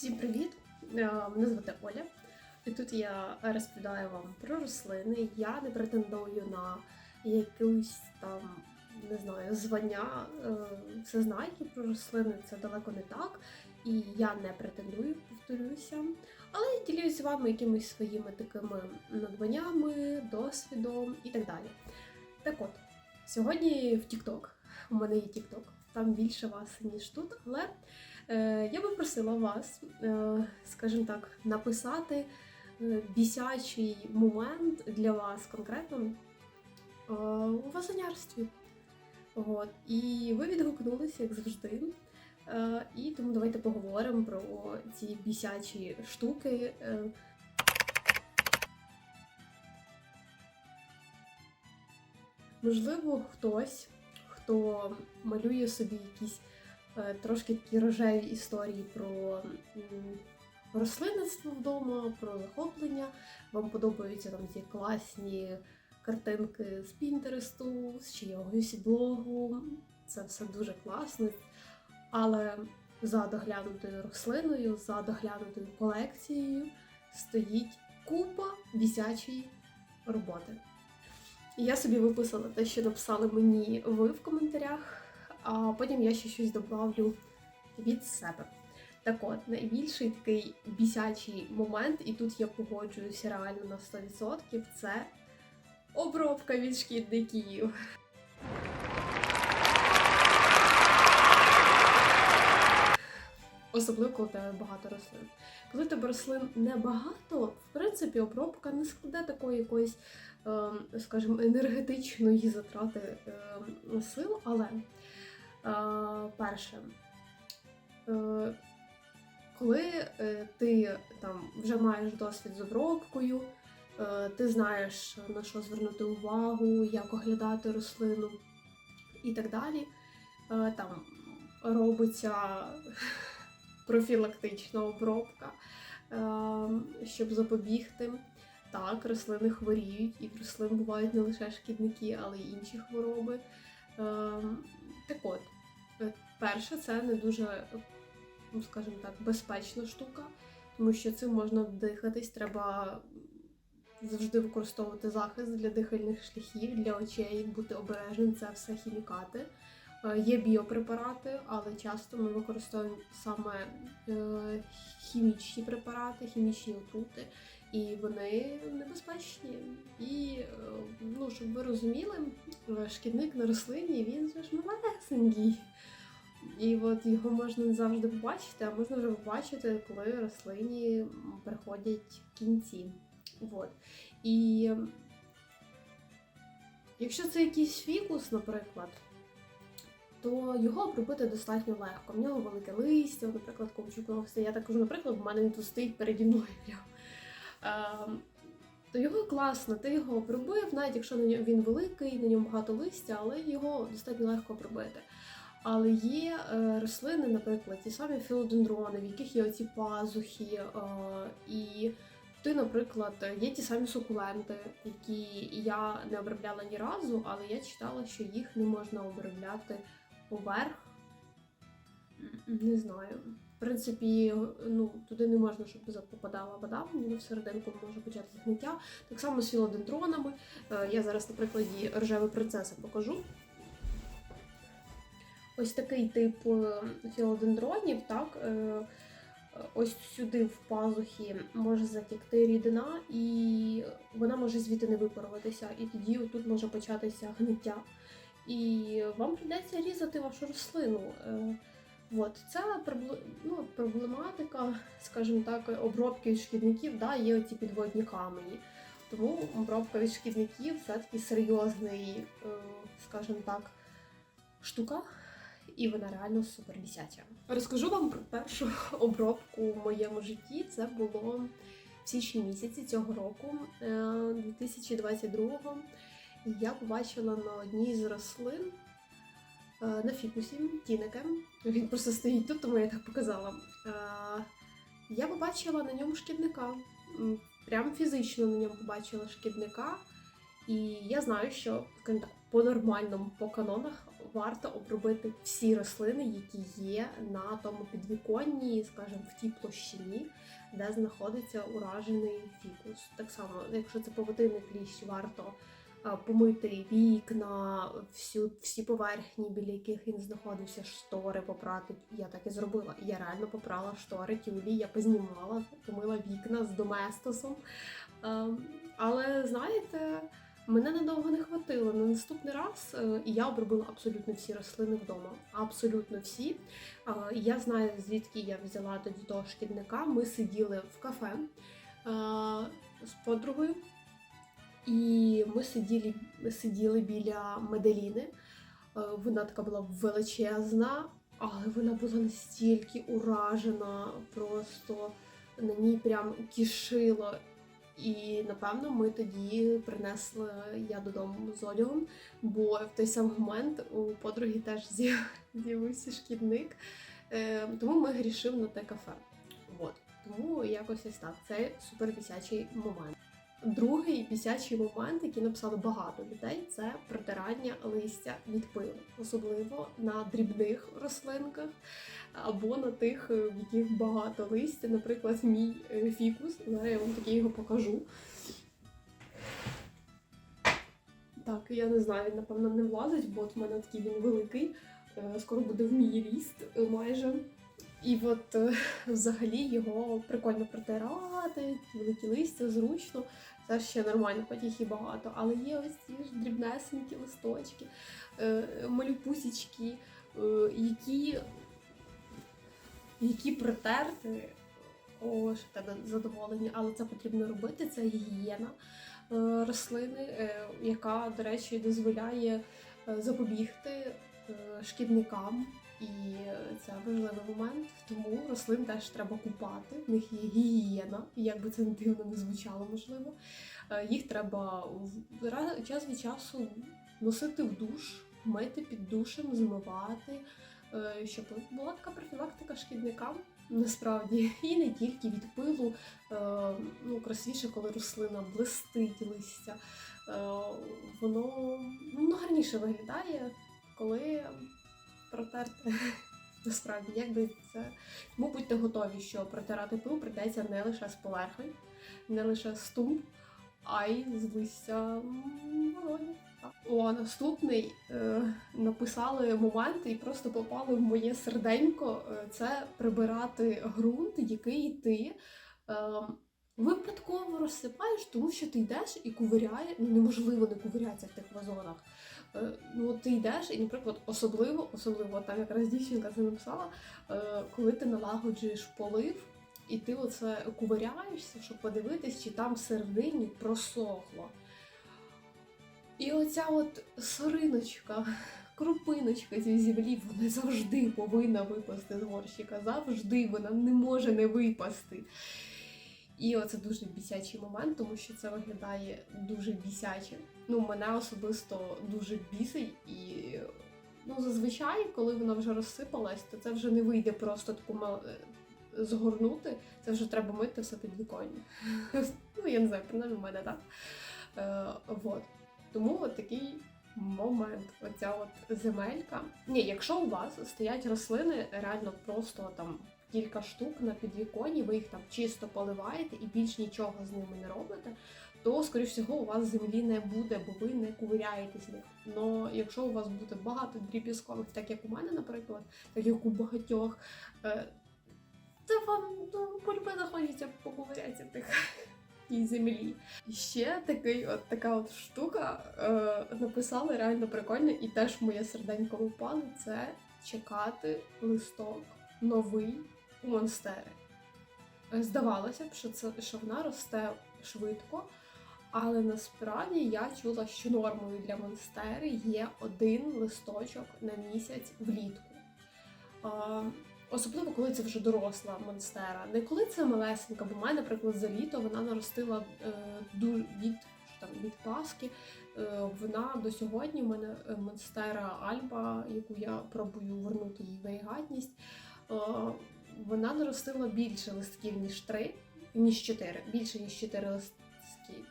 Всім привіт! Е, Мене звати Оля, і тут я розповідаю вам про рослини. Я не претендую на якусь там, не знаю, звання е, всезнайки про рослини. Це далеко не так. І я не претендую, повторюся. Але я ділюсь з вами якимись своїми такими надбаннями, досвідом і так далі. Так от, сьогодні в TikTok. У мене є TikTok. Там більше вас, ніж тут, але Я би просила вас, е, скажімо так, написати е, бісячий момент для вас конкретно е, у вазонярстві. От. І ви відгукнулися, як завжди. Е, І тому давайте поговоримо про ці бісячі штуки. Е, Можливо, хтось, хто малює собі якісь е, трошки такі рожеві історії про рослинництво вдома, про захоплення. Вам подобаються там ці класні картинки з Пінтересту, з чиягось блогу. Це все дуже класно. Але за доглянутою рослиною, за доглянутою колекцією стоїть купа бісячої роботи. Я собі виписала те, що написали мені ви в коментарях, а потім я ще щось добавлю від себе. Так от, найбільший такий бісячий момент, і тут я погоджуюся реально на 100%, це обробка від шкідників. Особливо, коли тебе багато рослин. Коли тебе рослин небагато, в принципі, обробка не складе такої якоїсь, ем, скажімо, енергетичної затрати ем, сил, але перше, е, коли е, ти там вже маєш досвід з обробкою, е, ти знаєш на що звернути увагу, як оглядати рослину і так далі, е, там робиться профілактична обробка, е, щоб запобігти. Так, рослини хворіють, і в рослин бувають не лише шкідники, але й інші хвороби. Е, Так от, е, перше, це не дуже, ну, скажімо так, безпечна штука, тому що цим можна вдихатись, треба завжди використовувати захист для дихальних шляхів, для очей, бути обережним, це все хімікати. Е, Є біопрепарати, але часто ми використовуємо саме е, хімічні препарати, хімічні отрути, і вони небезпечні. І е, ну, щоб ви розуміли, шкідник на рослині він же ж малесенький. І от його можна не завжди побачити, а можна вже побачити, коли рослині приходять кінці. От. І якщо це якийсь фікус, наприклад, то його обробити достатньо легко. В нього велике листя, наприклад, ковчукове. Я так кажу, наприклад, в мене він тут стоїть переді мною. прям. Ем, То його класно, ти його обробив, навіть якщо на ньому він великий, на ньому багато листя, але його достатньо легко обробити. Але є е, рослини, наприклад, ті самі філодендрони, в яких є оці пазухи, е, і ти, наприклад, є ті самі сукуленти, які я не обробляла ні разу, але я читала, що їх не можна обробляти поверх. Не знаю. Принципі, ну, туди не можна, щоб попадала вода, ніби всерединку може початися гниття. Так само з філодендронами. Е, Я зараз на прикладі рожевої принцеси покажу. Ось такий тип е, філодендронів, так, е, ось сюди в пазухі може затікти рідина, і вона може звідти не випаруватися. І тоді тут може початися гниття. І вам прийдеться різати вашу рослину. Е, От це ну, проблематика, скажімо так, обробки від шкідників, да, є оці підводні камені. Тому обробка від шкідників це такий серйозний, е, скажімо так, штука, і вона реально супер бісяча. Розкажу вам про першу обробку в моєму житті. Це було в січні місяці цього року, е, 2022-го. Я побачила на одній з рослин е, на фікусі тінеке. Він просто стоїть тут, тому я так показала. Е, Я побачила на ньому шкідника. Прям фізично на ньому побачила шкідника. І я знаю, що так, по-нормальному, по канонах варто обробити всі рослини, які є на тому підвіконні, скажімо, в тій площині, де знаходиться уражений фікус. Так само, якщо це поводинний кліщ, варто помити вікна, всю, всі поверхні, біля яких він знаходився, штори попрати. Я так і зробила. Я реально попрала штори, тюлі, я познімала, помила вікна з доместосом. Ем, але знаєте, мене надовго не хватило. На наступний раз е, я обробила абсолютно всі рослини вдома. Абсолютно всі. Е, Я знаю, звідки я взяла тоді того шкідника. Ми сиділи в кафе е, з подругою, і ми сиділи, сиділи біля Меделіни. Е, Вона така була величезна, але вона була настільки уражена, просто на ній прям кишило. І напевно ми тоді принесли я додому з одягом, бо в той самий момент у подруги теж з'явився шкідник. Е, тому ми грішив на те кафе. От. Тому якось ось так. Це супер бісячий момент. Другий бісячий момент, який написали багато людей, це протирання листя від пилу, особливо на дрібних рослинках або на тих, е, в яких багато листя. Наприклад, мій е, фікус. Зараз я вам таки його покажу. Так, я не знаю, він, напевно, не влазить, бо от в мене такий він великий. е, Скоро буде в мій ріст майже. І от е, взагалі його прикольно протирати, великі листя, зручно. Це ще нормально, їх і багато. Але є ось ці ж дрібнесенькі листочки, е, малюпусічки, е, які, які протерти. О, що тебе задоволення, але це потрібно робити. Це гігієна рослини, яка, до речі, дозволяє запобігти шкідникам. І це важливий момент, тому рослин теж треба купати. В них є гігієна, як би це дивно не звучало, можливо. Е, Їх треба час від часу носити в душ, мити під душем, змивати, е, щоб була така профілактика шкідникам. Насправді, і не тільки від пилу, е, ну красивіше, коли рослина блистить листя. Воно, ну, гарніше виглядає, коли протерти. Насправді, якби це. Тому будьте готові, що протирати пил прийдеться не лише з поверхонь, не лише з тумб, а й з листя вологи. О, наступний е, написали момент і просто попали в моє серденько. Е, Це прибирати ґрунт, який ти. Е, Випадково розсипаєш, тому що ти йдеш і кувиряє, ну неможливо не кувирятися в тих вазонах. Е, Ну, ти йдеш, і, наприклад, особливо, особливо там якраз дівчинка це написала, е, коли ти налагоджуєш полив, і ти оце кувиряєшся, щоб подивитись, чи там всередині просохло. І оця от сориночка, крупиночка зі землі, вона завжди повинна випасти з горщика. Завжди вона не може не випасти. І оце дуже бісячий момент, тому що це виглядає дуже бісяче. Ну, мене особисто дуже бісить, і ну, зазвичай, коли вона вже розсипалась, то це вже не вийде просто таку мал- е, згорнути. Це вже треба мити все під віконня. Ну, я не знаю, принаймні в мене так. Е, вот. Тому от такий момент, оця от земелька. Ні, якщо у вас стоять рослини, реально просто там кілька штук на підвіконні, ви їх там чисто поливаєте і більш нічого з ними не робите, то, скоріш всього, у вас землі не буде, бо ви не ковиряєте з них. Но якщо у вас буде багато дріб'язкових, так як у мене, наприклад, так як у багатьох, е, то вам ну, полюбе захочеться поковирятися тих тій землі. І ще такий, от така от штука е, написали реально прикольно, і теж моє серденько випало, це чекати листок новий у монстери. Здавалося б, що це що вона росте швидко, але насправді я чула, що нормою для монстери є один листочок на місяць влітку. Особливо, коли це вже доросла монстера. Не коли це малесенька, бо мене, наприклад, за літо вона наростила е, від, там, від Паски. Е, вона до сьогодні в мене е, монстера Альба, яку я пробую вернути їй варігатність. Вона наростила більше листків, ніж три, ніж чотири. Більше ніж чотири листки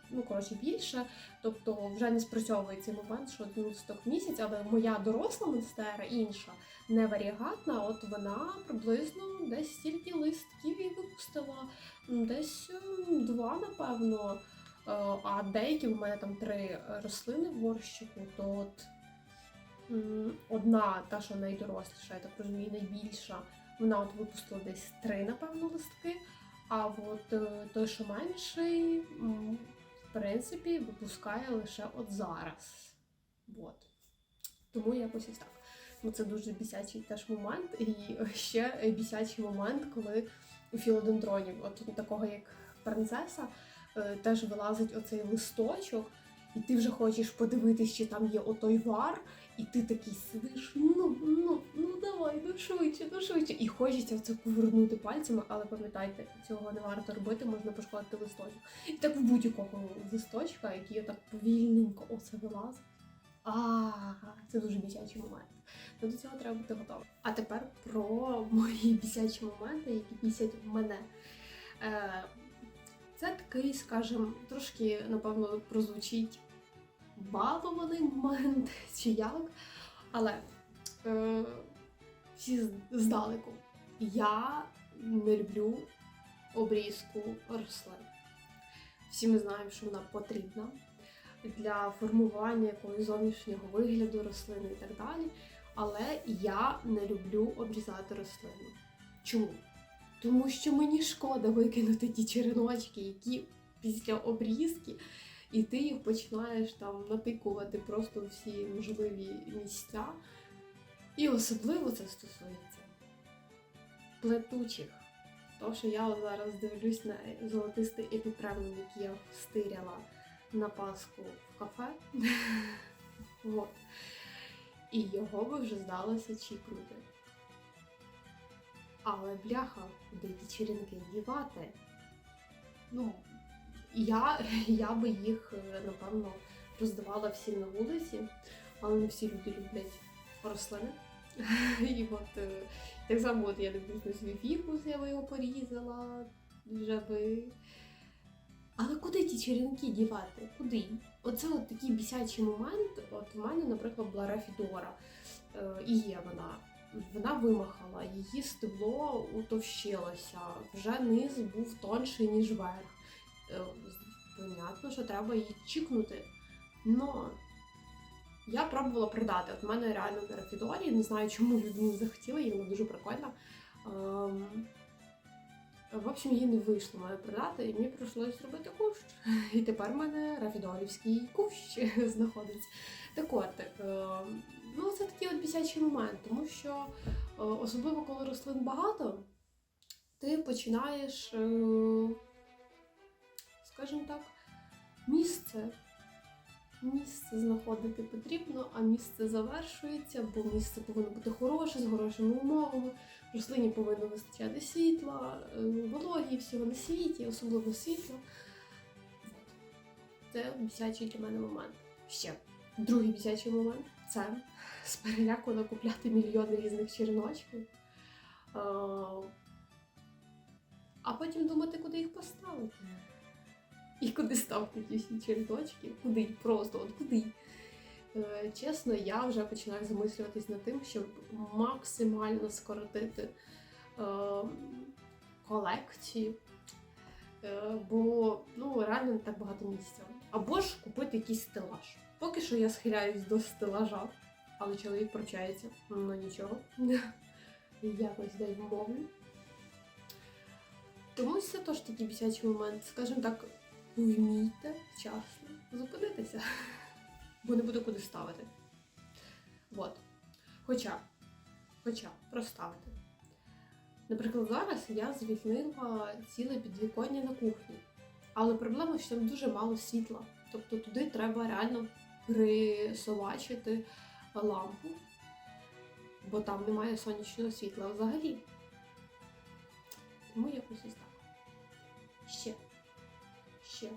ну коротше, більше. Тобто вже не спрацьовує цей момент, що один листок в місяць, але моя доросла монстера інша, не варігатна, от вона приблизно десь стільки листків і випустила. Десь два, напевно. Е, А деякі в мене там три рослини в горщику, то от одна, та, що найдоросліша, я так розумію, найбільша, вона от випустила десь три, напевно, листки. А от е, той, що менший, в принципі, випускає лише от зараз. От. Тому якось ось так. Ну, це дуже бісячий теж момент. І ще бісячий момент, коли у філодендронів, от такого як принцеса, е, теж вилазить оцей листочок, і ти вже хочеш подивитись, чи там є отой вар, і ти такий сидиш, ну, ну, ну давай, ну швидше, ну швидше. І хочеться це повернути пальцями, але пам'ятайте, цього не варто робити, можна пошкодити листочок. І так в будь-якого листочка, який отак повільненько оце вилазить. А, це дуже бісячий момент. Ну, до цього треба бути готовим. А тепер про мої бісячі моменти, які бісять мене. Е, це такий, скажімо, трошки, напевно, прозвучить балований момент чи як. Але е, всі здалеку. Я не люблю обрізку рослин. Всі ми знаємо, що вона потрібна для формування якогось зовнішнього вигляду рослини і так далі. Але я не люблю обрізати рослину. Чому? Тому що мені шкода викинути ті череночки, які після обрізки, і ти їх починаєш там натикувати просто всі можливі місця. І особливо це стосується плетучих. Тому що я зараз дивлюсь на золотистий епіпреміум, який я стиряла на Пасху в кафе. вот. І його би вже здалося чікнути. Але бляха, куди ті черенки дівати? Ну, я, я би їх, е, напевно, роздавала всім на вулиці, але не всі люди люблять рослини. І от е, так само от я на свій фікус, я би його порізала, вже би. Але куди ті черенки дівати? Куди? Оце от такий бісячий момент. От у мене, наприклад, була Рафідора, е, і є вона. Вона вимахала, її стебло утовщилося, вже низ був тонший, ніж верх. Е, Понятно, що треба її чікнути. Но я пробувала продати. От в мене реально на Рафідорі, не знаю, чому люди не захотіли, її вона дуже прикольна. Ем, в общем, її не вийшло мене продати, і мені прийшлося зробити кущ. І тепер в мене рафідорівський кущ знаходиться. Так от, е, ну це такий от бісячий момент, тому що е, особливо коли рослин багато, ти починаєш, скажімо так, місце. Місце знаходити потрібно, а місце завершується, бо місце повинно бути хороше, з хорошими умовами. Рослині повинно вистачати світла, е, вологі, всього на світі, особливо світла. Це бісячий для мене момент. Ще другий бісячий момент це з переляку накупляти мільйон різних череночків. Е, А потім думати, куди їх поставити. І куди ставити ті всі череночки? Куди? Просто от куди? Е, Чесно, я вже починаю замислюватись над тим, щоб максимально скоротити е, колекцію. Е, бо ну, реально не так багато місця. Або ж купити якийсь стелаж. Поки що я схиляюсь до стелажа, але чоловік прощається. Ну нічого. Якось дай вмовлю. Тому це теж такий бісячий момент. Скажімо так, вмійте вчасно зупинитися бо не буду куди ставити. От. Хоча, хоча проставити. Наприклад, зараз я звільнила ціле підвіконня на кухні. Але проблема, що там дуже мало світла. Тобто туди треба реально присобачити лампу, бо там немає сонячного світла взагалі. Тому якось ось так. Ще. Ще.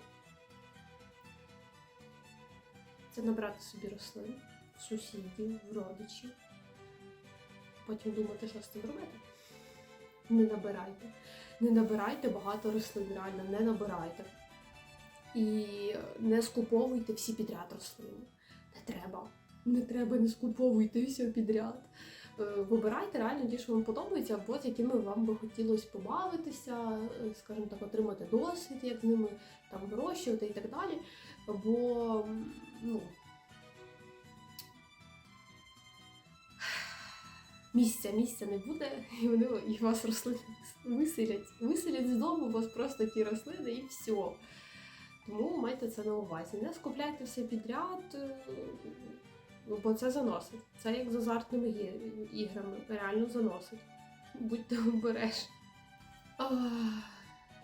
це набрати собі рослин, сусідів, в родичів. Потім думати, що з цим робити. Не набирайте. Не набирайте багато рослин, реально, не набирайте. І не скуповуйте всі підряд рослини. Не треба. Не треба, не скуповуйте все підряд. Е, Вибирайте реально ті, що вам подобаються, або з якими вам би хотілося побавитися, е, скажімо так, отримати досвід, як з ними там вирощувати і так далі. Бо ну, місця, місця не буде, і вони і вас рослини виселять. Виселять з дому, у вас просто ті рослини і все. Тому майте це на увазі. Не скупляйте все підряд, е, бо це заносить. Це як з азартними іграми. Реально заносить. Будьте обережні.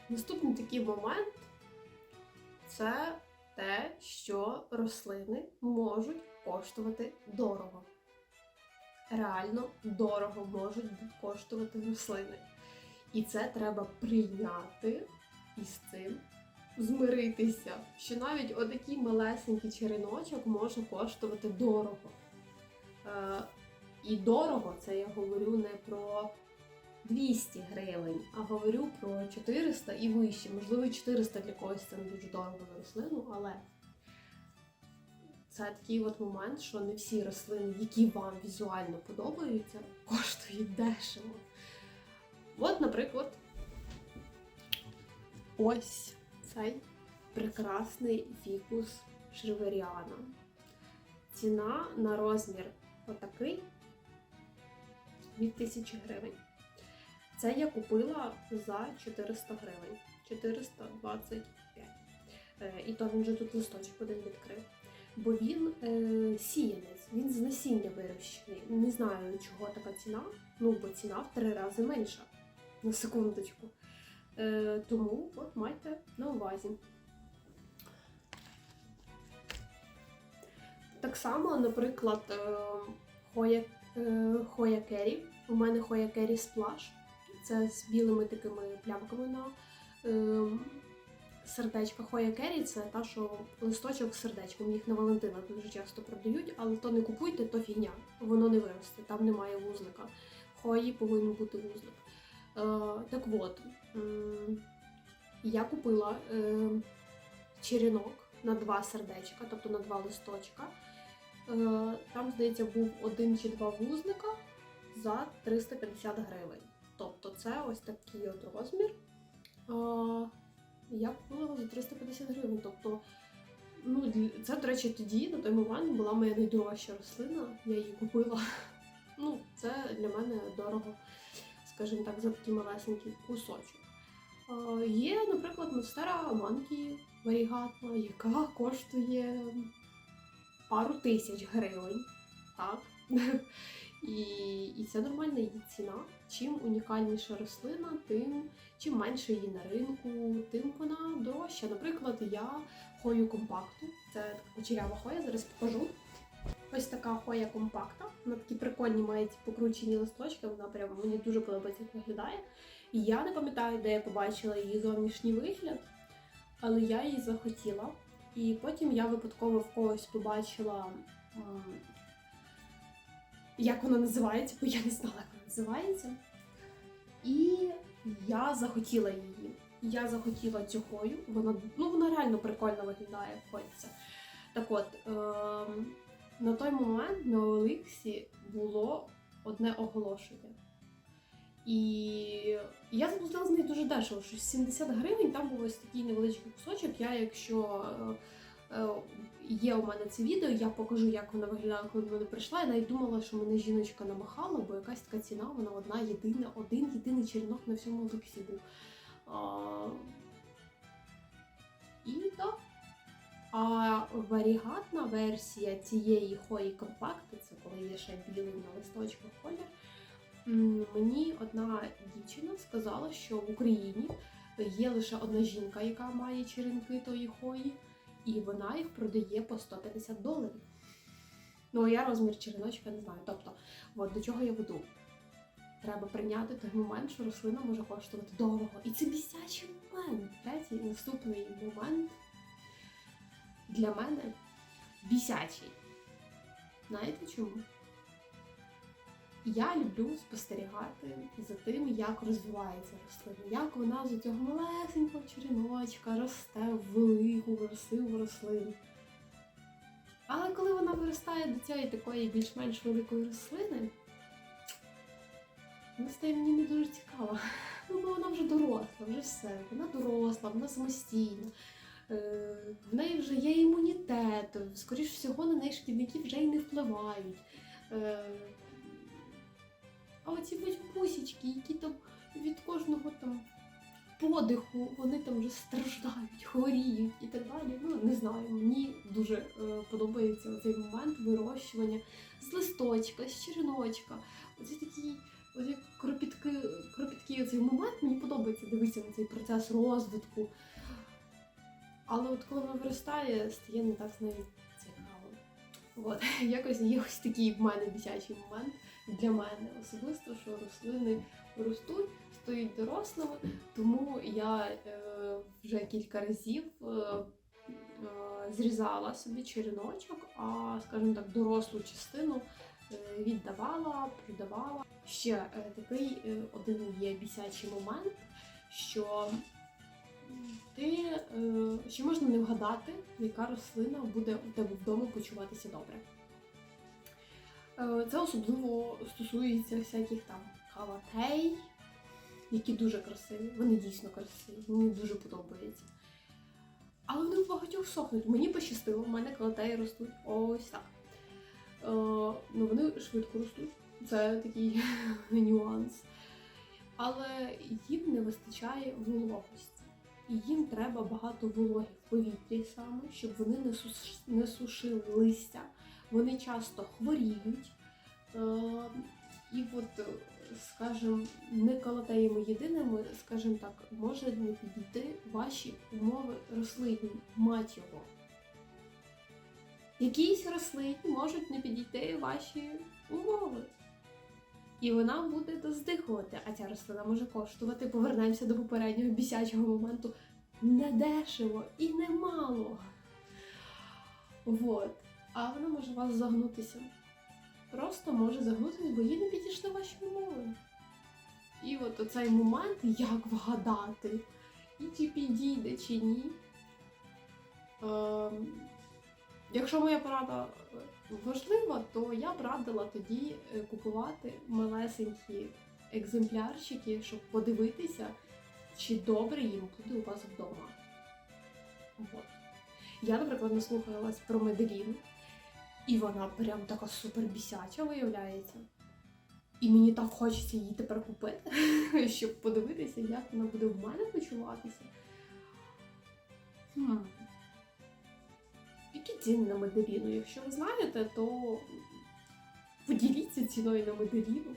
Наступний такий момент це те, що рослини можуть коштувати дорого. Реально дорого можуть коштувати рослини. І це треба прийняти і з цим змиритися, що навіть отакий малесенький череночок може коштувати дорого. Е, і дорого це я говорю не про 200 гривень, а говорю про 400 і вище. Можливо, 400 для когось це не дуже дорого на рослину, але це такий от момент, що не всі рослини, які вам візуально подобаються, коштують дешево. От, наприклад, ось цей прекрасний фікус Шриверіана. Ціна на розмір отакий 2000 гривень. Це я купила за 400 гривень. 425. Е, І то він же тут листочок один відкрив. Бо він е, сіянець, він з насіння вирощений. Не знаю, чого така ціна. Ну, бо ціна в три рази менша. На секундочку. Е, тому от майте на увазі. Так само, наприклад, е, Хоя, е, Хоя Керрі. У мене Хоя Керрі сплаш. Це з білими такими плямками на сердечка. Хоя Керрі це та, що листочок з сердечком. Їх на Валентина дуже часто продають, але то не купуйте, то фігня. Воно не виросте, там немає вузлика. Хої повинен бути вузлик. Так от, я купила е, черенок на два сердечка, тобто на два листочка. Е, там, здається, був один чи два вузлика за 350 гривень. Тобто це ось такий от розмір. Е, я купила його за 350 гривень. Тобто, ну, це, до речі, тоді, на той момент, була моя найдорожча рослина. Я її купила. Ну, це для мене дорого, скажімо так, за такий малесенький кусочок. Є, наприклад, монстера манкі варігатна, яка коштує пару тисяч гривень. Так? І, і це нормальна її ціна. Чим унікальніша рослина, тим чим менше її на ринку, тим вона дорожча. Наприклад, я хою компакту. Це кучерява хоя, зараз покажу. Ось така хоя компакта. Вона такі прикольні ці покручені листочки, вона прям мені дуже подобається, виглядає. І я не пам'ятаю, де я побачила її зовнішній вигляд, але я її захотіла. І потім я випадково в когось побачила, як вона називається, бо я не знала, як вона називається. І я захотіла її. Я захотіла цю хою. Вона, ну, вона реально прикольно виглядає, хочеться. Так от, ем, на той момент на Олексі було одне оголошення. І я заплатила з неї дуже дешево, щось 70 гривень, там був ось такий невеличкий кусочок. Я, якщо е, е, є у мене це відео, я покажу, як вона виглядала, коли мене прийшла. Я навіть думала, що мене жіночка намахала, бо якась така ціна, вона одна єдина, один єдиний черенок на всьому Олексі був. І так. А варігатна версія цієї хої компакти, це коли є ще білий на листочках колір. Мені одна дівчина сказала, що в Україні є лише одна жінка, яка має черенки тої хої, і вона їх продає по 150 доларів. Ну, я розмір череночка не знаю. Тобто, от до чого я веду. Треба прийняти той момент, що рослина може коштувати дорого. І це бісячий момент. Третій наступний момент для мене бісячий. Знаєте чому? я люблю спостерігати за тим, як розвивається рослина, як вона з цього малесенького череночка росте в велику, красиву рослину. Але коли вона виростає до цієї такої більш-менш великої рослини, вона стає мені не дуже цікава. Ну, бо вона вже доросла, вже все. Вона доросла, вона самостійна. Е, В неї вже є імунітет, скоріш всього, на неї шкідники вже й не впливають. Е, А оці бусічки, які там від кожного там подиху, вони там вже страждають, хворіють і так далі. Ну, не знаю, мені дуже е, подобається цей момент вирощування з листочка, з череночка. Оце такий оці кропітки, кропіткий оцей момент, мені подобається дивитися на цей процес розвитку. Але от коли вона виростає, стає не так з нею цікаво. От, якось є ось такий в мене дитячий момент для мене особисто, що рослини ростуть, стають дорослими, тому я е, вже кілька разів е, е, зрізала собі череночок, а, скажімо так, дорослу частину е, віддавала, продавала. Ще е, такий один є бісячий момент, що ти ще можна не вгадати, яка рослина буде у тебе вдома почуватися добре. Е, Це особливо стосується всяких там калатей, які дуже красиві. Вони дійсно красиві, мені дуже подобається. Але вони в багатьох сохнуть. Мені пощастило, в мене калатеї ростуть ось так. Е, ну, вони швидко ростуть. Це такий нюанс. Але їм не вистачає вологості. І їм треба багато вологи в повітрі саме, щоб вони не, сус... не сушили листя. Вони часто хворіють. Е, і от, е, скажімо, не колотеями єдиними, скажімо так, може не підійти ваші умови рослинні, мать його. Якісь рослині можуть не підійти ваші умови. І вона буде доздихувати, а ця рослина може коштувати, повернемося до попереднього бісячого моменту, недешево і немало. Вот. А вона може у вас загнутися. Просто може загнутися, бо їй не підійшли ваші умови. І от оцей момент, як вгадати, і чи підійде, чи ні. Ем, якщо моя порада важлива, то я б радила тоді е, купувати малесенькі екземплярчики, щоб подивитися, чи добре їм буде у вас вдома. От. Я, наприклад, наслухалась про Меделін, і вона прям така супер бісяча виявляється. І мені так хочеться її тепер купити, щоб подивитися, як вона буде в мене почуватися. Ціни на Меделіну? Якщо ви знаєте, то поділіться ціною на Меделіну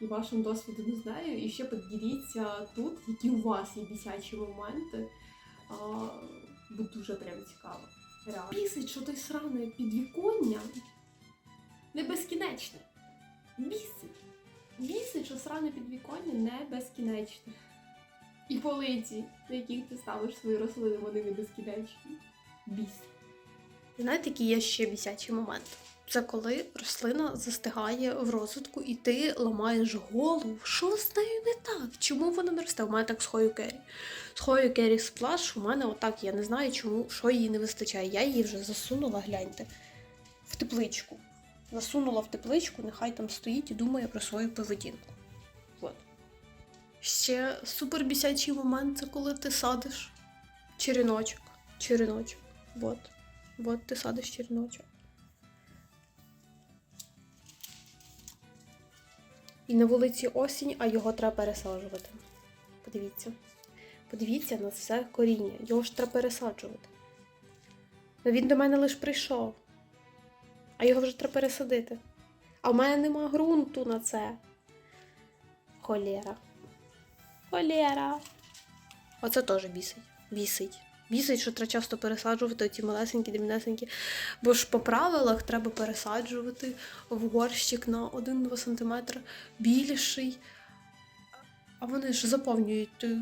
і вашим досвідом з нею. І ще поділіться тут, які у вас є бісячі моменти. А, бо дуже прям цікаво. Реально. Бісить, що той сране підвіконня не безкінечне. Бісить. Бісить, що сране підвіконня не безкінечне. І полиці, на яких ти ставиш свої рослини, вони не безкінечні. Бісить. Знаєте, який є ще бісячий момент? Це коли рослина застигає в розвитку, і ти ламаєш голову. Що з нею не так? Чому вона не росте? У мене так з Хою Керрі. З Хою Керрі сплаш, у мене отак, я не знаю, чому, що їй не вистачає. Я її вже засунула, гляньте, в тепличку. Засунула в тепличку, нехай там стоїть і думає про свою поведінку. От. Ще супер бісячий момент це коли ти садиш череночок. Череночок. От. От ти садиш череночок. І на вулиці осінь, а його треба пересаджувати. Подивіться. Подивіться на все коріння. Його ж треба пересаджувати. Ну він до мене лише прийшов. А його вже треба пересадити. А в мене нема ґрунту на це. Холєра. Холєра. Оце теж бісить. Бісить. Бісить, що треба часто пересаджувати ці малесенькі, дрібнесенькі. Бо ж по правилах треба пересаджувати в горщик на 1-2 см більший. А вони ж заповнюють е,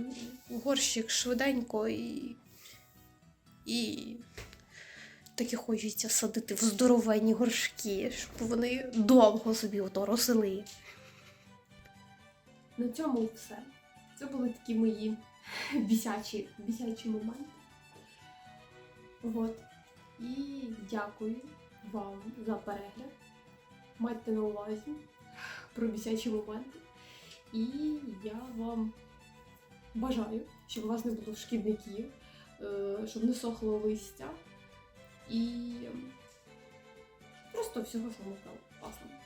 горщик швиденько і. і таки хочеться садити в здоровенні горшки, щоб вони довго собі ото росли. на цьому все. Це були такі мої бісячі, бісячі моменти. От. І дякую вам за перегляд. Майте на увазі про бісячі моменти. І я вам бажаю, щоб у вас не було шкідників, е, щоб не сохло листя. І просто всього самого класного.